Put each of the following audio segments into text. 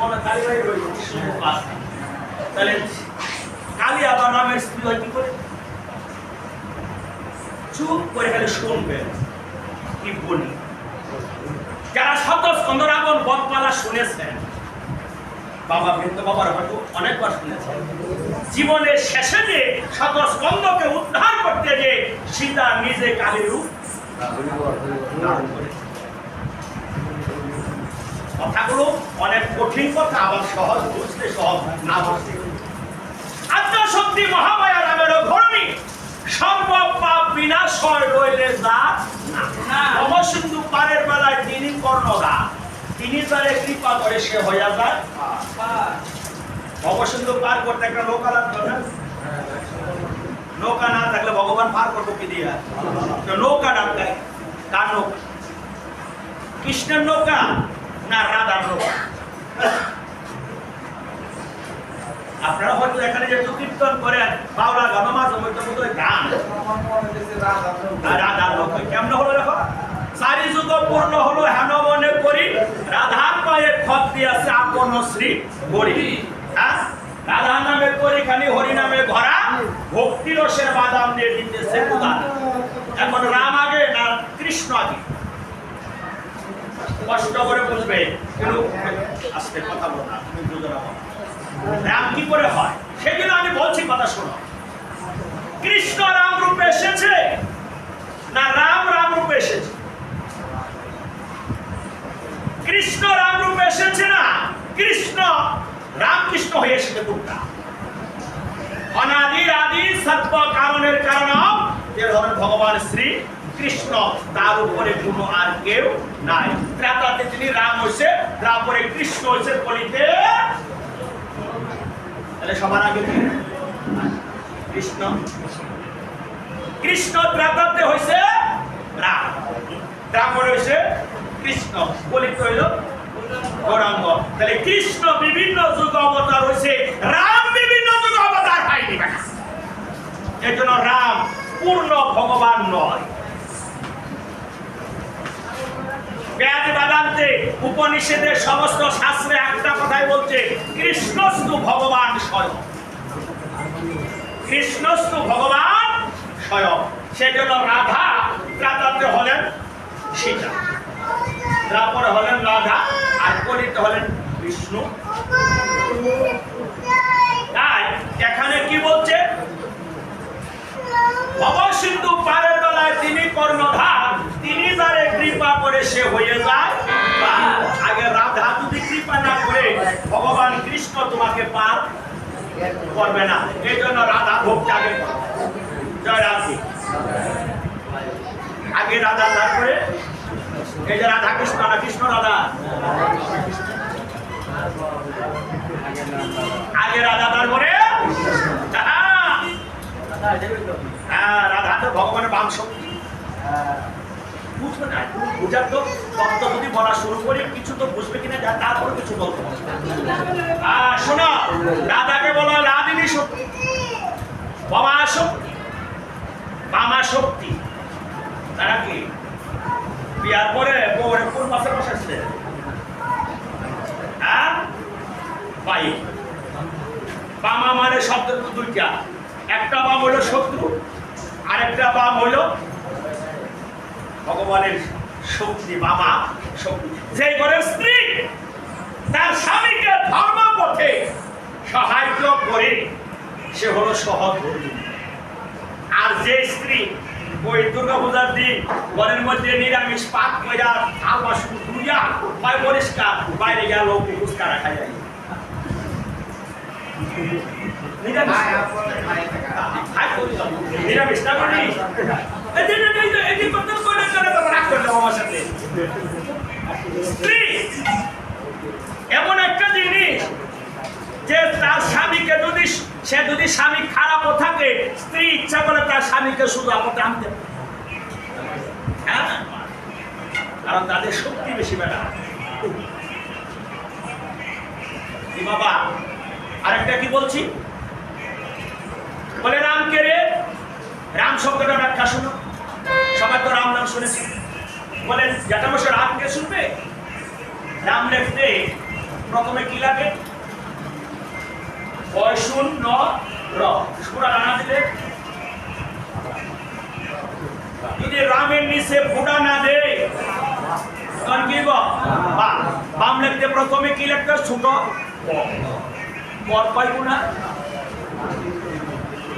রয়েছে কালী আছে। তাহলে আবার নামের স্ত্রী হয় কি করে? চুপ করে খালি শুনবেন কি বলি? যারা শত স্কন্দ বদপালা শুনেছেন বাবা বৃদ্ধ বাবার হয়তো অনেকবার শুনেছেন জীবনের শেষে যে শত স্কন্দকে উদ্ধার করতে যে সীতা নিজে কালীর রূপ ধারণ করেছে। কথাগুলো অনেক কঠিন কথা, আবার সহজ বুঝতে সহজ না বুঝতে। আত্মশক্তি মহামায়া নামের ধর্মী সর্ব পাপ বিনাশয় রইলে যা না। অবসিন্ধু পারের বেলায় তিনি কর্ণদা তিনি তারে কৃপা করে সে হইয়া যায়। অবসিন্ধু পার করতে একটা লাগতো না? নৌকা না থাকলে ভগবান পার করব কি দিয়া? নৌকা ডাকায় কার নৌকা? কৃষ্ণের নৌকা? না রাধার নৌকা আপনারা হয়তো এখানে যে কীর্তন করেন, বাউলা গান, মাঝে মধ্যে মতো গান। রাধার নৌকা কেমন হলো দেখো? চারি যুগ পূর্ণ হলো হেন মনে করি। রাধার পায়ে খত দিয়াছে আপন শ্রী গড়ি হ্যাঁ? রাধা নামে করি খালি হরি নামে ভরা ভক্তি রসের বাদাম দিয়ে দিতেছে এখন রাম আগে না কৃষ্ণ আগে? কষ্ট করে বুঝবে কিন্তু আজকে কথা বলো না? তুমি বুঝো না রাম কি করে হয়? সেগুলো আমি বলছি, কথা শোনো। কৃষ্ণ রাম রূপে এসেছে না রাম রাম রূপে এসেছে? কৃষ্ণ রাম রূপে এসেছে না কৃষ্ণ রামকৃষ্ণ হয়ে এসেছে কোনটা? অনাদি আদি সর্ব কারণের কারণ যে ধরেন ভগবান শ্রী কৃষ্ণ, তার উপরে কোনো আর কেউ নাই। ত্রেতাতে তিনি রাম হয়েছে তারপরে কৃষ্ণ হয়েছে কলিতে তাহলে সবার আগে কৃষ্ণ। কৃষ্ণ ত্রেতাতে হয়েছে রাম। তারপরে হয়েছে কৃষ্ণ কলিত হইল গৌরাঙ্গ। তাহলে কৃষ্ণ বিভিন্ন যুগ অবতার হয়েছে রাম বিভিন্ন যুগ অবতার বেটা এই জন্য রাম পূর্ণ ভগবান নয়। বেদ বেদান্তে উপনিষদের সমস্ত শাস্ত্রে একটা কথাই বলছে, কৃষ্ণস্তু ভগবান স্বয়ং। কৃষ্ণস্তু ভগবান স্বয়ং। সেজন্য রাধা রাধাতে হলেন সীতা। তারপরে হলেন রাধা আর কলিতে হলেন বিষ্ণু। তাই এখানে কি বলছে? ভবসিন্ধু পারের বেলায় তিনি কর্ণধার। তিনি তারে কৃপা করে সে হয়ে যায়। আগে রাধা যদি কৃপা না করে, ভগবান কৃষ্ণ তোমাকে পার করবে না। এই জন্য রাধা ভোগটা আগে জয় রাধে। আগে রাধা তারপরে এই যে রাধা কৃষ্ণ না কৃষ্ণ, রাধা। আগে রাধা তারপরে। হ্যাঁ ভগবানের বাম শক্তি। বুঝবে না তো তত্ত্ব যদি বলা শুরু করি কিছু তো বুঝবে কিনা যা তারপরে কিছু বলতে আহ, শোনো রাধাকে বলা হয় রাধিনী শক্তি বাবা শক্তি বামা শক্তি তারা কি বিয়ার পরে বউরে কোন মাসে বসাচ্ছে হ্যাঁ বাই বামা মানে শব্দ তো দুইটা একটা বাম হইল শত্রু আরেকটা বাম হইল ভগবানের শক্তি বামা শক্তি যে ঘরের স্ত্রী তার স্বামীকে ধর্ম পথে সাহায্য করে সে হলো সহধর্মী আর যে স্ত্রী ওই দুর্গা পূজার দিন ঘরের মধ্যে নিরামিষ পাক থাল বাসন ধুইয়া হয় পরিষ্কার, বাইরে গেল পুরস্কার রাখা যায়। এমন একটা জিনিস যে তার স্বামীকে যদি সে যদি স্বামী খারাপও থাকে, স্ত্রী ইচ্ছা করে তার স্বামীকে শুধু আপদে আনতে। হ্যাঁ? কারণ তাদের শক্তি বেশি বেড়া বাবা? আরেকটা কি বলছি? বলে রামকে রে? রাম শব্দটা ব্যাখ্যা শুনো। সবাই তো রাম নাম শুনেছে। বলেন জ্যাঠামশাই রামকে শুনবে? নাম লিখতে প্রথমে কি লাগে? কয় শূন্য র। সুরা দিলে যদি রামের নিচে ফুটা না দেয় কি বা, বাম লিখতে প্রথমে কি লিখতে? ছোট পর কয় গুণা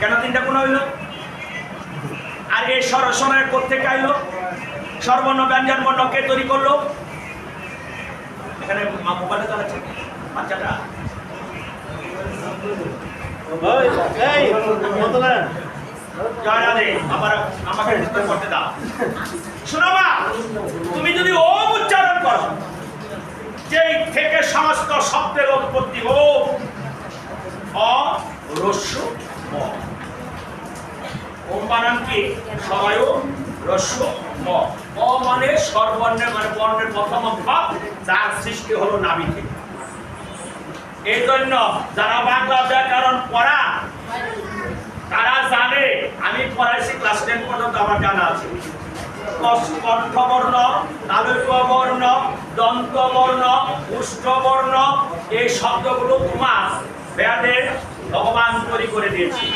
কেন তিনটা গুণা হইল? আর এই সরসনের কোথেকে আইলো? সর্বর্ণ ব্যঞ্জন বর্ণ কে তৈরি করল? এখানে মোবাইলে চালাচ্ছে বাচ্চাটা জয় রাধে আবার আমাকে উত্তর করতে দাও শোনো মা তুমি যদি ওম উচ্চারণ করো, যেই থেকে সমস্ত শব্দের উৎপত্তি ও অ, রস্য, ম। ওম বানান কি? সবাই রস্য, ম। মানে সর্বর্ণের মানে বর্ণের প্রথম ভাব যার সৃষ্টি হলো নাভি থেকে এই জন্য যারা বাংলা ব্যাকরণ পড়া, তারা জানে আমি পড়াইছি ক্লাস টেন পর্যন্ত আমার জানা আছে। কণ্ঠবর্ণ তালুক্যবর্ণ, দন্তবর্ণ, উষ্ঠবর্ণ, এই শব্দগুলো তোমার বেদে ভগবান তৈরি করে দিয়েছে।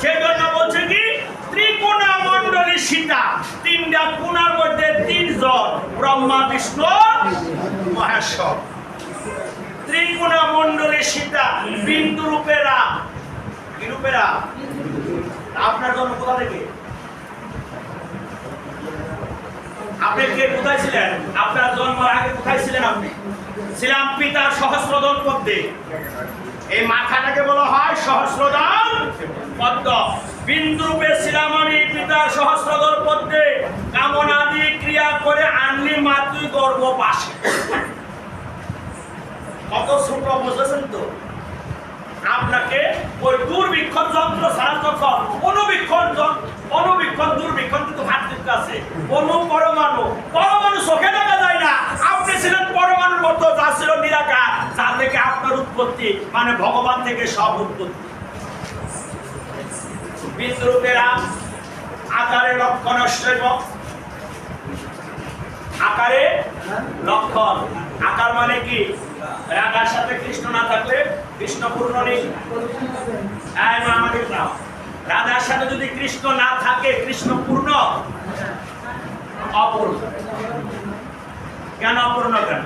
সেজন্য বলছে কি? মণ্ডলী সীতা তিনটা কোণার মধ্যে তিনজন, ব্রহ্মা, বিষ্ণু, মহেশ্বর। ত্রিকোণা মণ্ডলী সীতা বিন্দু রূপেরা কি রূপেরা আপনার জন্য কোথা থেকে? আপনি কে, কোথায় ছিলেন? আপনার জন্মের আগে কোথায় ছিলেন আপনি? ছিলাম পিতার সহস্রদন পদ্মে। এই মাথাটাকে বলা হয় সহস্রদান পদ্ম। বিন্দু রূপে ছিলাম আমি পিতার সহস্রদল পদ্মে কামনাদি ক্রিয়া করে আনলি মাতৃ গর্ব পাশে। কত ছোট বুঝেছেন তো? আপনাকে ওই দূরবীক্ষণ যন্ত্র ছাড়া যখন, অনুবীক্ষণ অনুবীক্ষণ দূরবীক্ষণ কিন্তু ভাতৃত্ব আছে। অনু পরমাণু পরমাণু চোখে দেখা যায় না। আপনি ছিলেন পরমাণুর মতো, যা ছিল নিরাকার, যা থেকে আপনার উৎপত্তি মানে ভগবান থেকে সব উৎপত্তি। বিদ্রুপেরা আকারে লক্ষণ আকারে লক্ষণ। আকার মানে কি? রাধার সাথে কৃষ্ণ না থাকলে কৃষ্ণ পূর্ণ নেই। আমাদের নাও রাধার সাথে যদি কৃষ্ণ না থাকে, কৃষ্ণ পূর্ণ? অপূর্ণ। কেন অপূর্ণ কেন?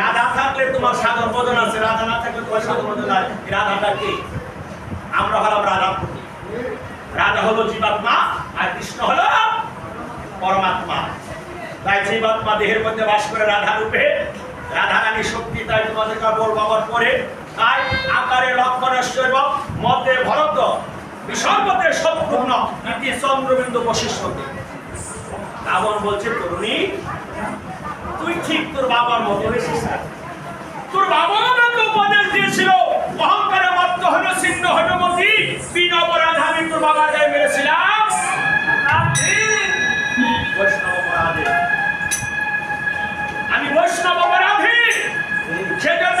রাধা থাকলে তোমার সাধন বোধন আছে, রাধা না থাকলে তোমার সাধন বোধন আছে রাধাটা কি? আমরা হলাম রাধা রাধা হলো জীবাত্মা, আর কৃষ্ণ হলো পরমাত্মা। তাই জীবাত্মা দেহের মধ্যে বাস করে রাধা রূপে। রাধা রানী শক্তি তাই তোমাদের কাপড় বাবার পরে তাই আকারে লক্ষণেশ্বর মতে ভরত বিসর্গতে সম্পূর্ণ ইতি চন্দ্রবিন্দু বশিষ্ঠতে রাবণ বলছে, তরুণী, তুই ঠিক তোর বাবার মতো হয়েছিস। তোর বাবা আমাকে উপদেশ দিয়েছিল, অহংকারে মত্ত হলো ছিন্ন হলো মতি বিন অপরাধ আমি তোর বাবার গায়ে মেরেছিলাম। আমি বৈষ্ণব অপরাধী। সেজন্য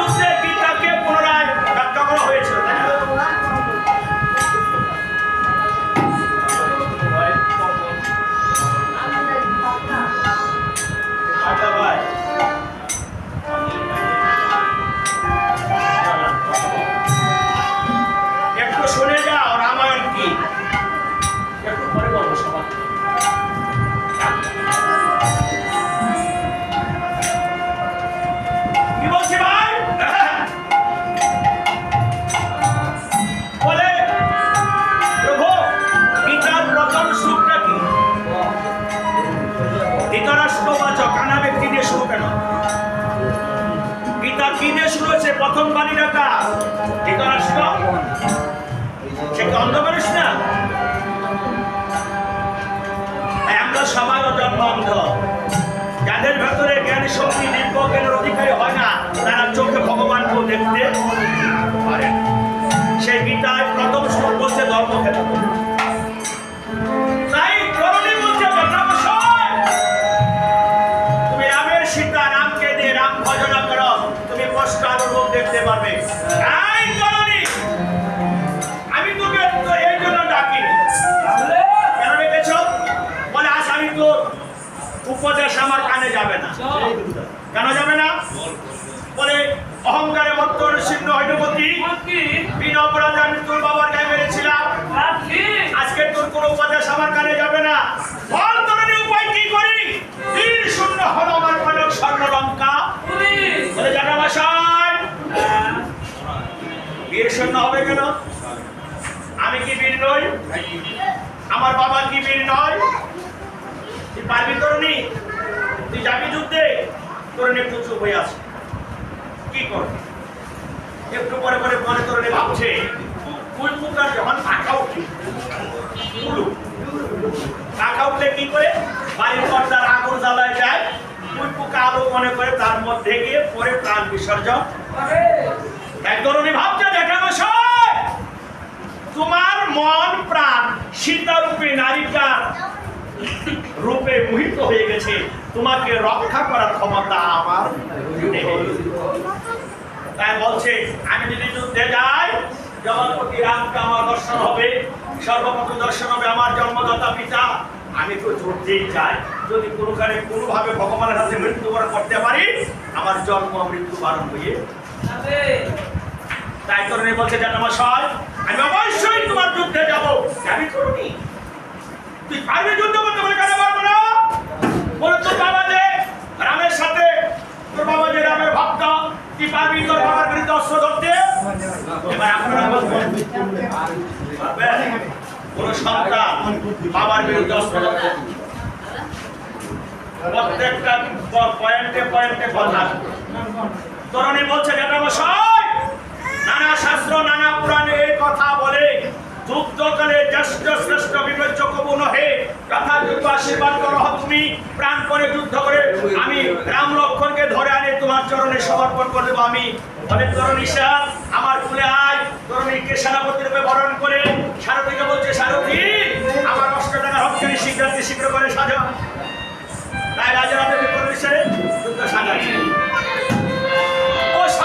গীতা কি দিয়ে শুরু হয়েছে? প্রথম বাণীটা কার ধৃতরাষ্ট্র সে কি অন্ধ মানুষ না? আমরা সবাই জন্ম অন্ধ। যাদের ভেতরে জ্ঞান শক্তি দিব্য অধিকারী হয় না, তারা চোখে ভগবানকেও দেখতে পারে সেই গীতায় প্রথম শ্লোক বলছে, ধর্মক্ষেত্র। কেন যাবে না? বলে অহংকারে মত্তর সিদ্ধ হইনপতি বিনা অপরাধে আমি তোর বাবার গায়ে মেরেছিলাম। আজকে তোর কোনো উপদেশ আমার কানে যাবে না। বল তোর উপায় কি করি? তীর শূন্য হলো আমার কনক স্বর্ণ লঙ্কা বলে জানা বাসায় বীর শূন্য হবে কেন? আমি কি বীর নই? আমার বাবা কি বীর নয়? পারবি তরুণী তুই যাবি যুদ্ধে? তরুণী একটু চুপ হয়ে আছে। কি করবি একটু পরে পরে মনে তরুণী ভাবছে কুল পুকার যখন পাখা উঠে পাখা উঠলে কি? করে? বাড়ির পর্দার আগুন জ্বালায় যায় কুল পুকা আলো মনে করে তার মধ্যে গিয়ে পরে প্রাণ বিসর্জন। এক তরুণী ভাবছে, দেখা তোমার মন প্রাণ সীতারূপী নারীকার রূপে মোহিত হয়ে গেছে। তোমাকে রক্ষা করার ক্ষমতা আমার। তাই বলছে, আমি যদি যুদ্ধে যাই, জগৎপতি রামকে আমার দর্শন হবে সর্বপ্রথম দর্শন হবে, আমার জন্মদাতা পিতা, আমি তো যুদ্ধেই চাই যদি কোনো কারে কোনোভাবে ভগবানের হাতে মৃত্যুবরণ করতে পারি, আমার জন্ম মৃত্যু বারণ হয়ে তাই তরুণী বলছে জানামশাই আমি অবশ্যই তোমার যুদ্ধে যাব। আমি তরুণী। তুই পারবি যুদ্ধ করতে বলে কেন প্রত্যেকটা পয়েন্টে পয়েন্টে কথা। তরুণী বলছে জ্যাঠামশাই নানা শাস্ত্র নানা পুরাণে এই কথা বলে যুদ্ধকালে জ্যেষ্ঠ শ্রেষ্ঠ বিবেচ্য কবু নহে যথাযথ আশীর্বাদ করো তুমি প্রাণ করে যুদ্ধ করে আমি রাম লক্ষণকে ধরে আনে, তোমার চরণে সমর্পণ করে দেবো আমি। বলে তরুণী সাহ আমার কুলে আয়। তরুণীকে সেনাপতি রূপে বরণ করে সারথীকে বলছে সারথী আমার অষ্ট টাকা শীঘ্রাতি শীঘ্র করে সাজা।